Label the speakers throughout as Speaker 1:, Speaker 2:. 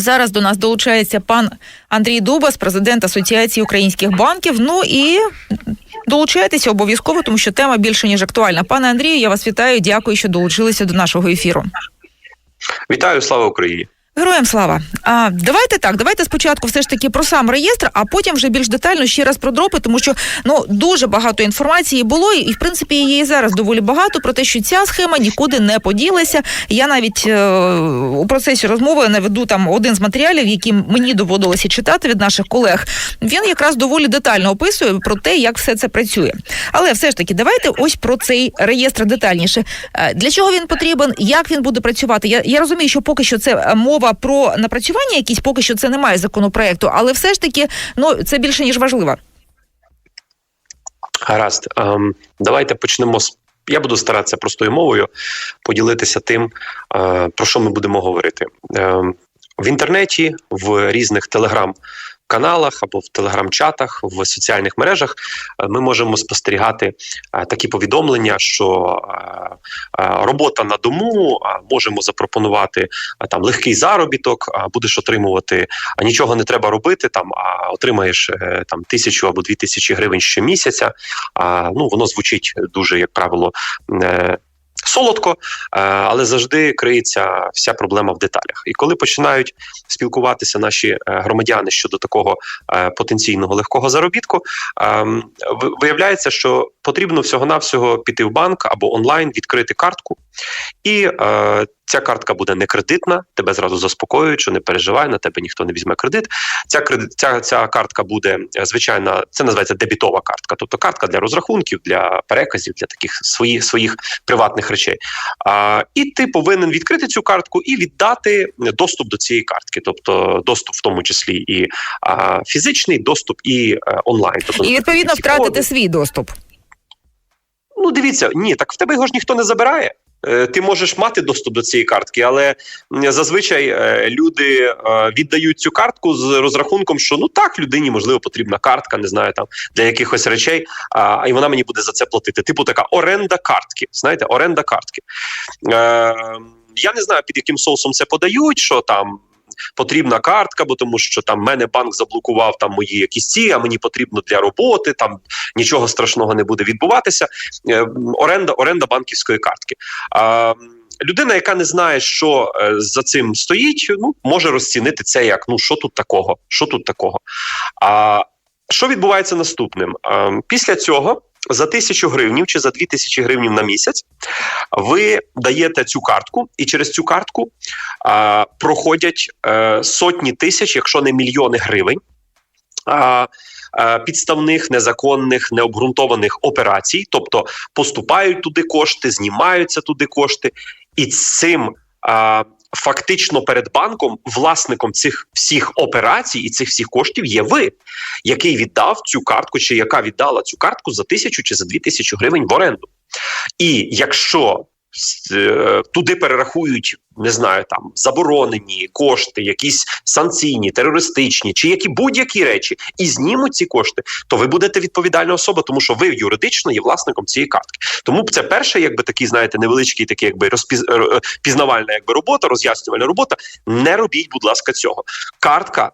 Speaker 1: Зараз до нас долучається пан Андрій Дубас, президент Асоціації українських банків. Ну і долучайтеся обов'язково, тому що тема більше ніж актуальна. Пане Андрію, я вас вітаю. Дякую, що долучилися до нашого ефіру.
Speaker 2: Вітаю, слава Україні.
Speaker 1: Героям слава. А давайте так, давайте спочатку все ж таки про сам реєстр, а потім вже більш детально ще раз про дропи, тому що ну дуже багато інформації було, і в принципі її і зараз доволі багато про те, що ця схема нікуди не поділася. Я навіть е, у процесі розмови наведу там один з матеріалів, які мені доводилося читати від наших колег. Він якраз доволі детально описує про те, як все це працює. Але все ж таки, давайте ось про цей реєстр детальніше. Е, Для чого він потрібен? Як він буде працювати? Я, я розумію, що поки що це е, мова про напрацювання, якісь поки що це немає законопроекту, але все ж таки, ну це більше ніж важливо.
Speaker 2: Гаразд, ем, давайте почнемо з. Я буду старатися простою мовою поділитися тим, е, про що ми будемо говорити. Ем, в інтернеті, в різних телеграм-каналах або в телеграм-чатах, в соціальних мережах е, ми можемо спостерігати е, такі повідомлення, що е, робота на дому, можемо запропонувати там легкий заробіток, будеш отримувати, а нічого не треба робити, там а отримаєш там тисячу або дві тисячі гривень щомісяця. Ну воно звучить дуже, як правило, солодко, е, але завжди криється вся проблема в деталях. І коли починають спілкуватися наші е, громадяни щодо такого е, потенційного легкого заробітку, е, виявляється, що потрібно всього-навсього піти в банк або онлайн, відкрити картку, і е, ця картка буде не кредитна, тебе зразу заспокоюють, що не переживай, на тебе ніхто не візьме кредит. Ця кредит, ця, ця картка буде е, звичайна, це називається дебітова картка, тобто картка для розрахунків, для переказів, для таких своїх своїх приватних речей. А, і ти повинен відкрити цю картку і віддати доступ до цієї картки, тобто доступ, в тому числі і а, фізичний доступ, і е, онлайн. Тобто
Speaker 1: І відповідно втратити свій доступ.
Speaker 2: Ну, дивіться, ні, так в тебе його ж ніхто не забирає. Е, Ти можеш мати доступ до цієї картки, але зазвичай е, люди е, віддають цю картку з розрахунком, що ну так людині можливо потрібна картка, не знаю там для якихось речей, а і вона мені буде за це платити. Типу така оренда картки. Знаєте, оренда картки. Я не знаю під яким соусом це подають, що там. Потрібна картка, бо тому що там мене банк заблокував там мої якісь ці, а мені потрібно для роботи. Там нічого страшного не буде відбуватися. Е, оренда, оренда банківської картки. А, людина, яка не знає, що е, за цим стоїть, ну може розцінити це як ну що тут такого, що тут такого. А що відбувається наступним? Після цього. За тисячу гривнів чи за дві тисячі гривнів на місяць ви даєте цю картку, і через цю картку а, проходять е, сотні тисяч, якщо не мільйони гривень. А, е, Підставних незаконних необґрунтованих операцій, тобто поступають туди кошти, знімаються туди кошти, і цим а, фактично перед банком власником цих всіх операцій і цих всіх коштів є ви, який віддав цю картку, чи яка віддала цю картку за тисячу чи за дві тисячі гривень в оренду. І якщо туди перерахують, не знаю, там заборонені кошти, якісь санкційні, терористичні чи які будь-які речі, і знімуть ці кошти, то ви будете відповідальна особа, тому що ви юридично є власником цієї картки. Тому це перше, якби такий, знаєте, невеличкий, такий, якби розпіз... е, е, якби робота, роз'яснювальна робота. Не робіть, будь ласка, цього. Картка.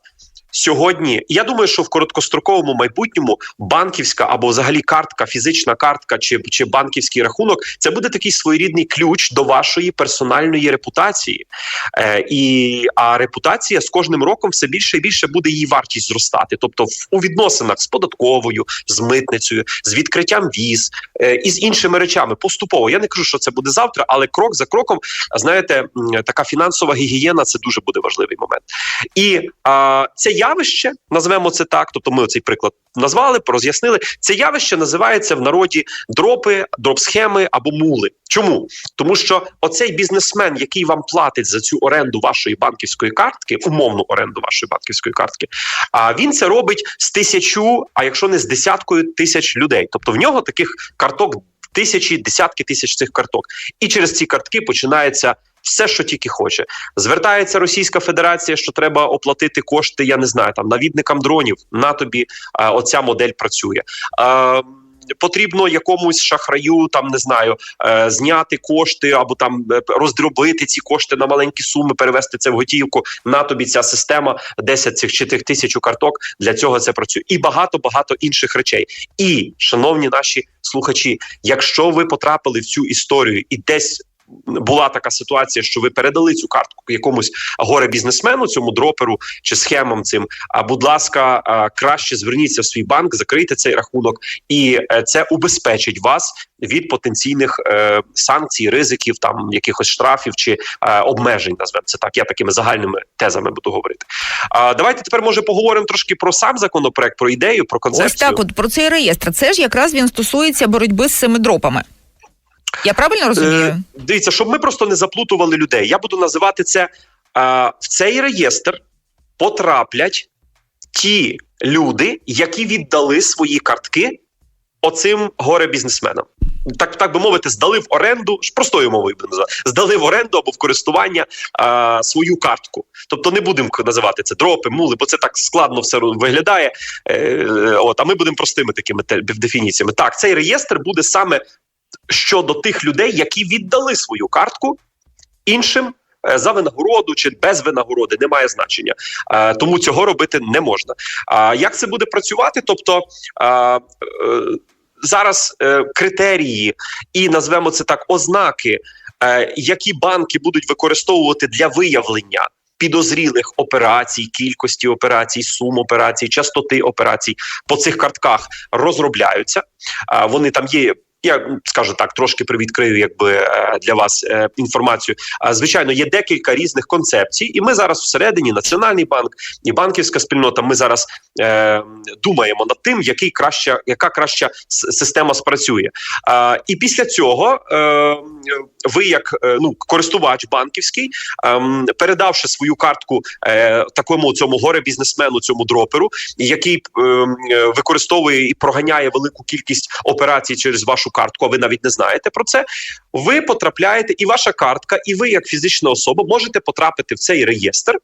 Speaker 2: Сьогодні я думаю, що в короткостроковому майбутньому банківська або взагалі картка, фізична картка чи, чи банківський рахунок це буде такий своєрідний ключ до вашої персональної репутації. Е, і а репутація з кожним роком все більше і більше буде її вартість зростати. Тобто, в у відносинах з податковою, з митницею, з відкриттям віз е, і з іншими речами поступово. Я не кажу, що це буде завтра, але крок за кроком, знаєте, така фінансова гігієна це дуже буде важливий момент. І а, це явище, назвемо це так. Тобто, ми цей приклад назвали, роз'яснили. Це явище називається в народі дропи, дроп-схеми або мули. Чому? Тому що оцей бізнесмен, який вам платить за цю оренду вашої банківської картки, умовну оренду вашої банківської картки, а він це робить з тисячу, а якщо не з десяткою тисяч людей. Тобто в нього таких карток тисячі, десятки тисяч цих карток. І через ці картки починається. Все, що тільки хоче, звертається Російська Федерація, що треба оплатити кошти. Я не знаю, там навідникам дронів. На тобі а, оця модель працює. А, потрібно якомусь шахраю, там не знаю, е, зняти кошти або там е, роздробити ці кошти на маленькі суми, перевести це в готівку. На тобі ця система 10 цих чи тих тисячу карток. Для цього це працює, і багато багато інших речей. І шановні наші слухачі, якщо ви потрапили в цю історію і десь. Була така ситуація, що ви передали цю картку якомусь горе бізнесмену, цьому дроперу чи схемам цим. А будь ласка, краще зверніться в свій банк, закрийте цей рахунок, і е, це убезпечить вас від потенційних е, санкцій, ризиків, там якихось штрафів чи е, обмежень. Назвемо це так. Я такими загальними тезами буду говорити. А давайте тепер може поговоримо трошки про сам законопроект, про ідею, про концепцію.
Speaker 1: Ось так, от про цей реєстр. Це ж якраз він стосується боротьби з цими дропами. Я правильно розумію?
Speaker 2: Е, дивіться, щоб ми просто не заплутували людей. Я буду називати це е, в цей реєстр потраплять ті люди, які віддали свої картки оцим горе-бізнесменам. Так, так би мовити, здали в оренду, простою мовою би назвати, здали в оренду або в користування а, свою картку. Тобто не будемо називати це дропи, мули, бо це так складно все виглядає. Е, от, а ми будемо простими такими дефініціями. Так, цей реєстр буде саме щодо тих людей, які віддали свою картку іншим. е, За винагороду чи без винагороди немає значення, Е, тому цього робити не можна. А як це буде працювати? Тобто е, зараз критерії і назвемо це так ознаки, які банки будуть використовувати для виявлення. Підозрілих операцій, кількості операцій, сум операцій, частоти операцій по цих картках розробляються. Вони там є. Я скажу так, трошки привідкрию, якби е, для вас е, інформацію. Звичайно, є декілька різних концепцій, і ми зараз всередині Національний банк і банківська спільнота. Ми зараз е, думаємо над тим, який краща, яка краща система спрацює. А, і після цього е, ви, як е, ну користувач банківський, ем, передавши свою картку е, такому цьому горе бізнесмену, цьому дроперу, який ем, е, використовує і проганяє велику кількість операцій через вашу картку, а ви навіть не знаєте про це. Ви потрапляєте, і ваша картка, і ви, як фізична особа, можете потрапити в цей реєстр.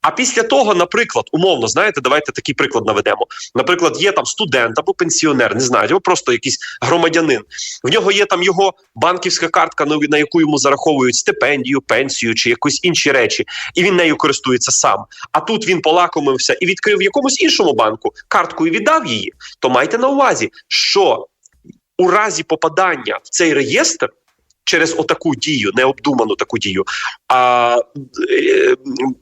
Speaker 2: А після того, наприклад, умовно, знаєте, давайте такий приклад наведемо. Наприклад, є там студент або пенсіонер, не знаю, або просто якийсь громадянин. В нього є там його банківська картка, на на яку йому зараховують стипендію, пенсію чи якісь інші речі, і він нею користується сам. А тут він полакомився і відкрив якомусь іншому банку картку і віддав її. То майте на увазі, що у разі попадання в цей реєстр. Через отаку дію, необдуману таку дію, а е,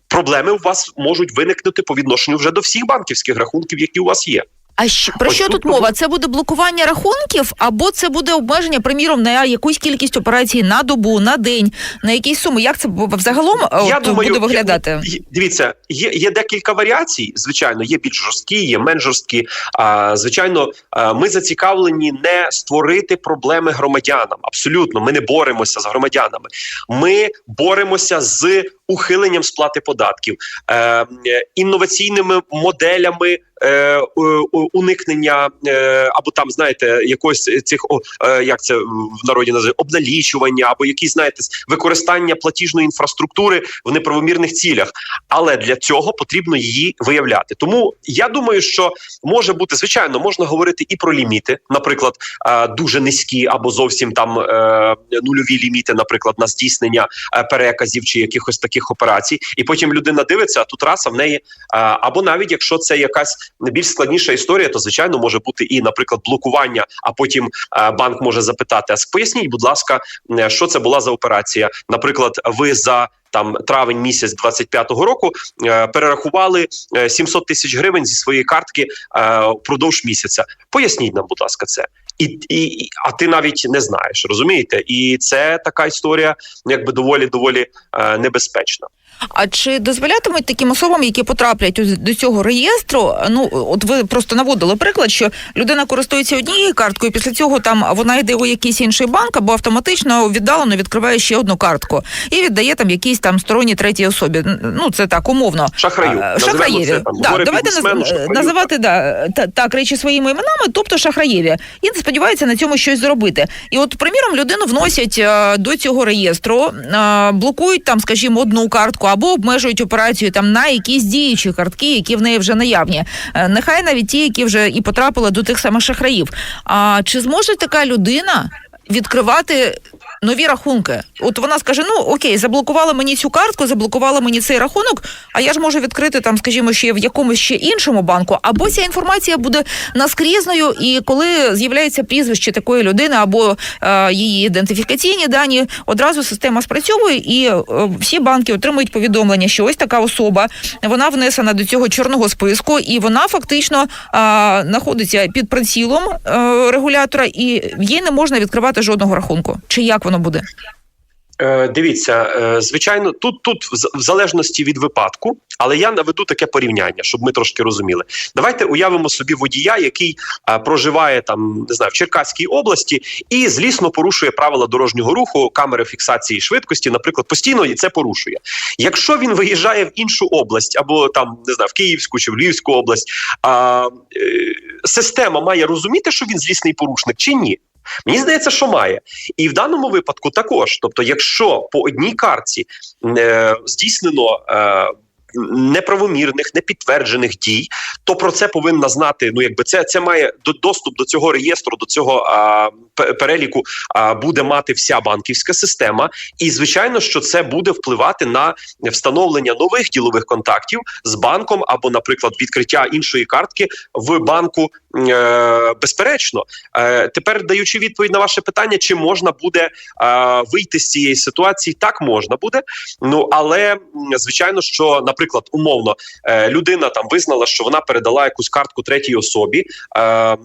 Speaker 2: проблеми у вас можуть виникнути по відношенню вже до всіх банківських рахунків, які у вас є.
Speaker 1: А що, про
Speaker 2: Ось
Speaker 1: що
Speaker 2: тут
Speaker 1: тут мова? Це буде блокування рахунків, або це буде обмеження, приміром, на якусь кількість операцій на добу, на день, на якісь суми. Як це взагалом е, от, буде виглядати?
Speaker 2: є- дивіться, є, є декілька варіацій. Звичайно, є більш жорсткі, є менш жорсткі. А, звичайно, ми зацікавлені не створити проблеми громадянам. Абсолютно, ми не боремося з громадянами. Ми боремося з ухиленням сплати податків, е, е, інноваційними моделями. Е, Уникнення е, або там знаєте якось цих о, е, як це в народі називає обналічування, або якісь знаєте використання платіжної інфраструктури в неправомірних цілях. Але для цього потрібно її виявляти. Тому я думаю, що може бути звичайно, можна говорити і про ліміти, наприклад, е, дуже низькі або зовсім там е, нульові ліміти, наприклад, на здійснення е, переказів чи якихось таких операцій. І потім людина дивиться, а тут раз, а в неї е, або навіть якщо це якась більш складніша історія, то звичайно може бути і, наприклад, блокування. А потім е, банк може запитати: а поясніть, будь ласка, е, що це була за операція? Наприклад, ви за там травень місяць 25-го року е, перерахували е, 700 тисяч гривень зі своєї картки е, впродовж місяця. Поясніть нам, будь ласка, це. І, і, а ти навіть не знаєш, розумієте? І це така історія, якби доволі доволі е, небезпечна.
Speaker 1: А чи дозволятимуть таким особам, які потраплять до цього реєстру? Ну от ви просто наводили приклад, що людина користується однією карткою, після цього там вона йде у якийсь інший банк або автоматично віддалено відкриває ще одну картку і віддає там якійсь там сторонній третій особі. Ну це так умовно.
Speaker 2: Шахраю.
Speaker 1: Шахраєві.
Speaker 2: це, там,
Speaker 1: Да, давайте наз-
Speaker 2: шахраю.
Speaker 1: називати да, та, так речі своїми іменами, тобто шахраєві. І сподіваються на цьому щось зробити. І от, приміром, людину вносять е, до цього реєстру, е, блокують там, скажімо, одну картку або обмежують операцію там на якісь діючі картки, які в неї вже наявні. Е, Нехай навіть ті, які вже і потрапили до тих самих шахраїв. А чи зможе така людина відкривати нові рахунки? От вона скаже: ну окей, заблокували мені цю картку, заблокували мені цей рахунок, а я ж можу відкрити там, скажімо, ще в якомусь ще іншому банку, або ця інформація буде наскрізною, і коли з'являється прізвище такої людини або е, її ідентифікаційні дані, одразу система спрацьовує, і е, всі банки отримують повідомлення, що ось така особа вона внесена до цього чорного списку, і вона фактично е, знаходиться під прицілом е, регулятора, і їй не можна відкривати жодного рахунку. Чи як воно буде?
Speaker 2: Е, Дивіться, е, звичайно, тут тут в залежності від випадку, але я наведу таке порівняння, щоб ми трошки розуміли. Давайте уявимо собі водія, який е, проживає там, не знаю, в Черкаській області і злісно порушує правила дорожнього руху, камери фіксації швидкості, наприклад, постійно і це порушує. Якщо він виїжджає в іншу область або там не знаю, в Київську чи в Львівську область, а, е, система має розуміти, що він злісний порушник чи ні. Мені здається, що має. І в даному випадку також. Тобто, якщо по одній карті е, здійснено. Е, Неправомірних, непідтверджених дій, то про це повинна знати. Ну, якби це це має до- доступ до цього реєстру, до цього а, переліку а, буде мати вся банківська система. І звичайно, що це буде впливати на встановлення нових ділових контактів з банком або, наприклад, відкриття іншої картки в банку. Е, безперечно, е, тепер даючи відповідь на ваше питання, чи можна буде вийти з цієї ситуації, так можна буде. Ну але звичайно, що, наприклад, умовно е, людина там визнала, що вона передала якусь картку третій особі, е,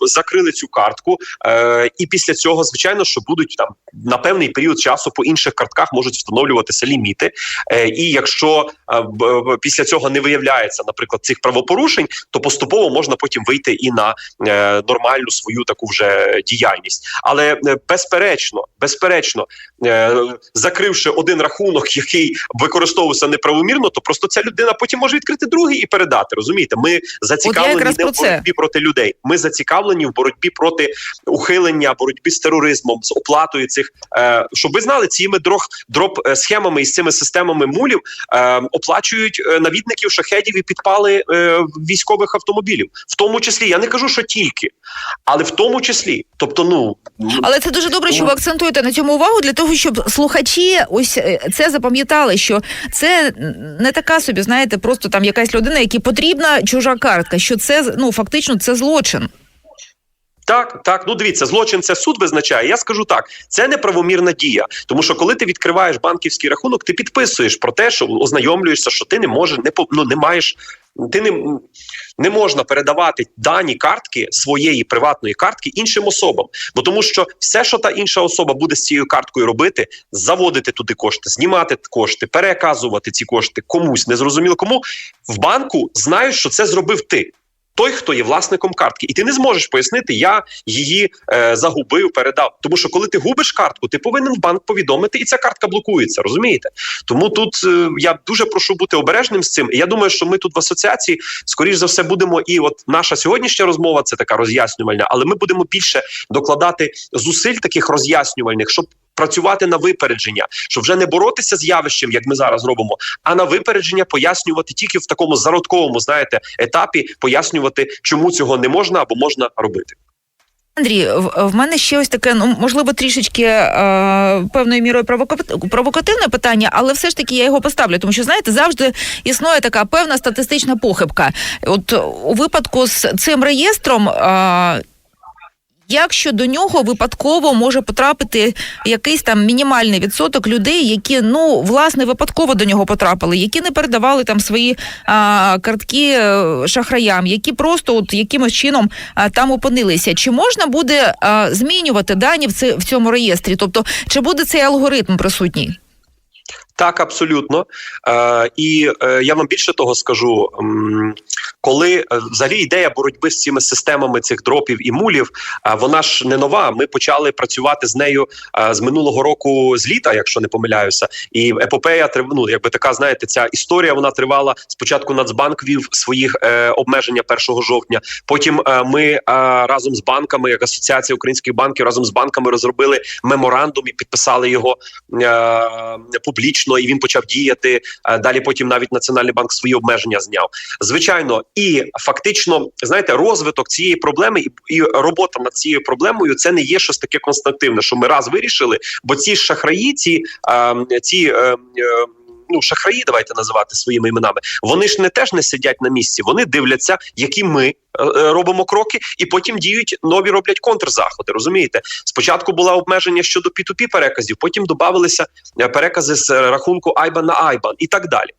Speaker 2: закрили цю картку, е, і після цього, звичайно, що будуть там на певний період часу по інших картках можуть встановлюватися ліміти. Е, і якщо е, після цього не виявляється, наприклад, цих правопорушень, то поступово можна потім вийти і на е, нормальну свою таку вже діяльність. Але безперечно, безперечно, закривши один рахунок, який використовувався неправомірно, то просто ця людина потім може відкрити другий і передати. Розумієте, ми зацікавлені не в боротьбі проти людей. Ми зацікавлені в боротьбі проти ухилення, боротьбі з тероризмом, з оплатою цих. Е, щоб ви знали, цими дрог дроп е, схемами і з цими системами мулів е, оплачують е, навідників шахедів і підпали е, військових автомобілів, в тому числі. Я не кажу, що тільки, але в тому числі. Тобто, ну
Speaker 1: Але це дуже добре, що ви акцентуєте на цьому увагу для того, щоб слухачі ось е, це запам'ятали, що це не така собі, знаєте, просто там якась людина, якій потрібна чужа картка. Що це ну фактично це злочин.
Speaker 2: Так, так, ну дивіться, злочин це суд визначає. Я скажу так, це неправомірна дія. Тому що коли ти відкриваєш банківський рахунок, ти підписуєш про те, що ознайомлюєшся, що ти не можеш, не ну, не маєш. Ти не, не можна передавати дані картки своєї приватної картки іншим особам. Бо тому, що все, що та інша особа буде з цією карткою робити, заводити туди кошти, знімати кошти, переказувати ці кошти комусь, незрозуміло кому в банку знають, що це зробив ти. Той, хто є власником картки, і ти не зможеш пояснити, я її е, загубив, передав. Тому що коли ти губиш картку, ти повинен в банк повідомити, і ця картка блокується. Розумієте? Тому тут е, я дуже прошу бути обережним з цим. І Я думаю, що ми тут в асоціації, скоріш за все, будемо. І от наша сьогоднішня розмова це така роз'яснювальна, але ми будемо більше докладати зусиль таких роз'яснювальних, щоб. Працювати на випередження, щоб вже не боротися з явищем, як ми зараз робимо, а на випередження пояснювати тільки в такому зародковому, знаєте, етапі, пояснювати, чому цього не можна або можна робити.
Speaker 1: Андрій, в, мене ще ось таке, ну можливо, трішечки е, певною мірою провока- провокативне питання, але все ж таки я його поставлю, тому що знаєте, завжди існує така певна статистична похибка. От у випадку з цим реєстром. Е, Якщо до нього випадково може потрапити якийсь там мінімальний відсоток людей, які ну власне випадково до нього потрапили, які не передавали там свої а, картки е, шахраям, які просто от якимось чином а, там опинилися, чи можна буде а, змінювати дані в, це, в цьому реєстрі? Тобто, чи буде цей алгоритм присутній?
Speaker 2: Так, абсолютно. Е, і е, я вам більше того скажу, коли е, взагалі ідея боротьби з цими системами цих дропів і мулів, е, вона ж не нова. Ми почали працювати з нею е, з минулого року з літа, якщо не помиляюся. І епопея ну, якби така, знаєте, ця історія вона тривала. Спочатку Нацбанк вів своїх е, обмеження 1 жовтня. Потім е, ми е, разом з банками, як асоціація українських банків, разом з банками розробили меморандум і підписали його е, публічно, і він почав діяти. Е, Далі потім навіть Національний банк свої обмеження зняв. Звичайно, і фактично, знаєте, розвиток цієї проблеми і, робота над цією проблемою це не є щось таке константивне, що ми раз вирішили, бо ці шахраї, ці, е, ці е, е, ну шахраї, давайте називати своїми іменами. Вони ж не теж не сидять на місці. Вони дивляться, які ми е, е, робимо кроки, і потім діють нові роблять контрзаходи. Розумієте, спочатку було обмеження щодо P2P переказів, потім додавалися е, перекази з рахунку IBAN на IBAN і так далі.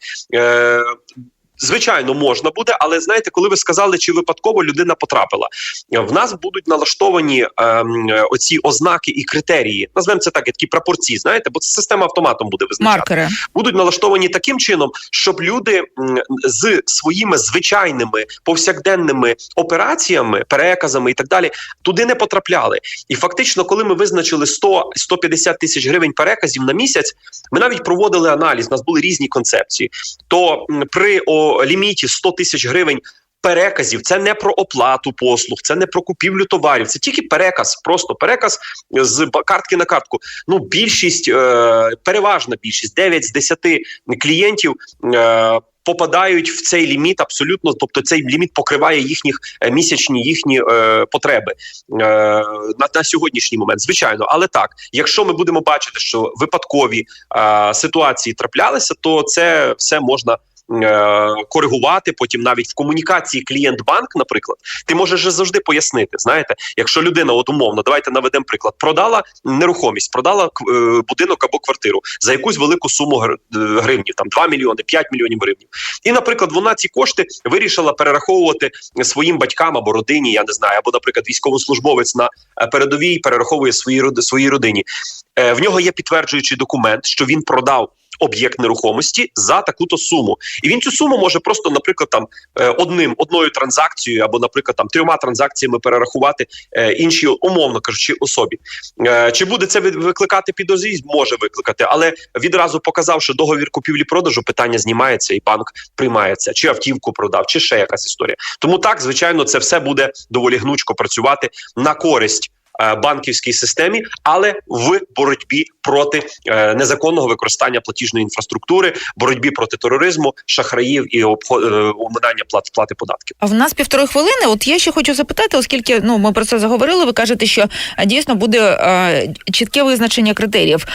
Speaker 2: Звичайно, можна буде, але знаєте, коли ви сказали, чи випадково людина потрапила, в нас будуть налаштовані ем, оці ознаки і критерії. Назвемо це так, такі пропорції. Знаєте, бо це система автоматом буде визначати
Speaker 1: Маркери.
Speaker 2: будуть налаштовані таким чином, щоб люди з своїми звичайними повсякденними операціями, переказами і так далі туди не потрапляли. І фактично, коли ми визначили 100-150 тисяч гривень переказів на місяць, ми навіть проводили аналіз. У нас були різні концепції. То при о, ліміті 100 тисяч гривень. Переказів це не про оплату послуг, це не про купівлю товарів, це тільки переказ, просто переказ з картки на картку. Ну, більшість, е, переважна більшість, 9 з 10 клієнтів е, попадають в цей ліміт абсолютно. Тобто цей ліміт покриває їхніх е, місячні їхні е, потреби е, на, на сьогоднішній момент. Звичайно, але так, якщо ми будемо бачити, що випадкові е, ситуації траплялися, то це все можна. Е, Коригувати потім навіть в комунікації клієнт-банк, наприклад, ти можеш завжди пояснити. Знаєте, якщо людина, от умовно, давайте наведемо приклад, продала нерухомість, продала е, будинок або квартиру за якусь велику суму е, гривнів, там 2 мільйони, 5 мільйонів гривень. І, наприклад, вона ці кошти вирішила перераховувати своїм батькам або родині, я не знаю, або, наприклад, військовослужбовець на передовій перераховує своїй своїй родині. В нього є підтверджуючий документ, що він продав. Об'єкт нерухомості за таку-то суму, і він цю суму може просто, наприклад, там е, одним одною транзакцією, або, наприклад, там трьома транзакціями перерахувати е, іншій, умовно кажучи, особі. Е, Чи буде це викликати підозрість? Може викликати, але відразу показав, що договір купівлі-продажу питання знімається, і банк приймається, чи автівку продав, чи ще якась історія. Тому так, звичайно, це все буде доволі гнучко працювати на користь. Е, Банківській системі, але в боротьбі проти е, незаконного використання платіжної інфраструктури, боротьбі проти тероризму, шахраїв і обходуминання е, плат плати податків.
Speaker 1: А в нас півтори хвилини. От я ще хочу запитати, оскільки ну ми про це заговорили. Ви кажете, що дійсно буде чітке визначення критеріїв.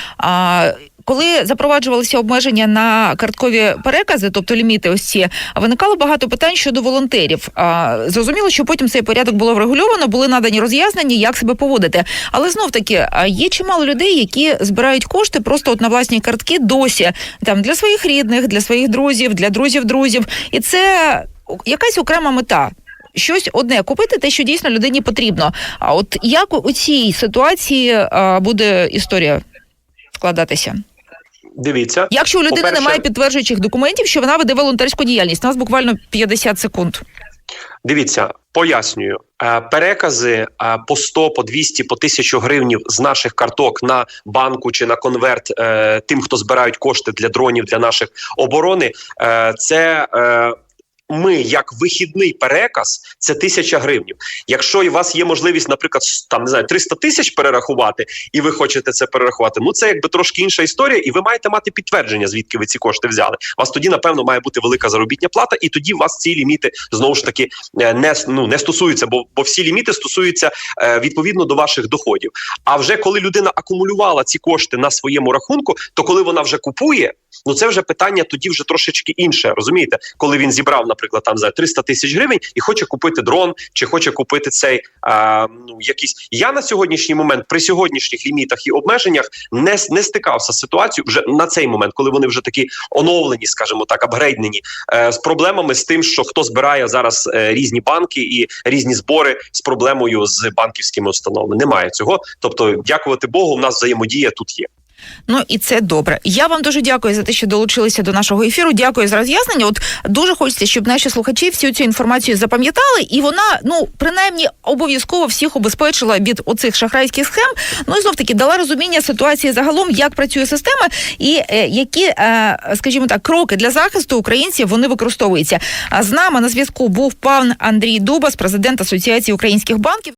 Speaker 1: Коли запроваджувалися обмеження на карткові перекази, тобто ліміти, ось ці виникало багато питань щодо волонтерів. А зрозуміло, що потім цей порядок було врегульовано, були надані роз'яснення, як себе поводити. Але знов таки є чимало людей, які збирають кошти просто от на власні картки досі там для своїх рідних, для своїх друзів, для друзів друзів, і це якась окрема мета. Щось одне купити, те, що дійсно людині потрібно. А от як у цій ситуації буде історія складатися?
Speaker 2: Дивіться,
Speaker 1: Якщо у людини
Speaker 2: По-перше-
Speaker 1: немає підтверджуючих документів, що вона веде волонтерську діяльність, у нас буквально 50 секунд.
Speaker 2: Дивіться, пояснюю. Е, Перекази е, по 100, по 200, по 1000 гривнів з наших карток на банку чи на конверт е, тим, хто збирають кошти для дронів для наших оборони. Це ми, як вихідний переказ, це тисяча гривнів. Якщо у вас є можливість, наприклад, там не знаю, 300 тисяч перерахувати, і ви хочете це перерахувати, ну це якби трошки інша історія, і ви маєте мати підтвердження, звідки ви ці кошти взяли. У вас тоді, напевно, має бути велика заробітня плата, і тоді у вас ці ліміти знову ж таки е, не ну не стосуються, бо бо всі ліміти стосуються е, відповідно до ваших доходів. А вже коли людина акумулювала ці кошти на своєму рахунку, то коли вона вже купує. Ну це вже питання тоді вже трошечки інше. Розумієте, коли він зібрав, наприклад, там за 300 тисяч гривень і хоче купити дрон, чи хоче купити цей а, ну якийсь. Я на сьогоднішній момент при сьогоднішніх лімітах і обмеженнях не, не стикався з ситуацією вже на цей момент, коли вони вже такі оновлені, скажімо так, апгрейднені, е, з проблемами з тим, що хто збирає зараз е, різні банки і різні збори з проблемою з банківськими установами. Немає цього. Тобто, дякувати Богу, у нас взаємодія тут є.
Speaker 1: Ну і це добре. Я вам дуже дякую за те, що долучилися до нашого ефіру. Дякую за роз'яснення. От дуже хочеться, щоб наші слухачі всю цю інформацію запам'ятали, і вона, ну принаймні, обов'язково всіх обезпечила від оцих шахрайських схем. Ну і знов таки дала розуміння ситуації загалом, як працює система, і е, які, е, скажімо так, кроки для захисту українців вони використовуються. А з нами на зв'язку був пан Андрій Дубас, президент Асоціації українських банків.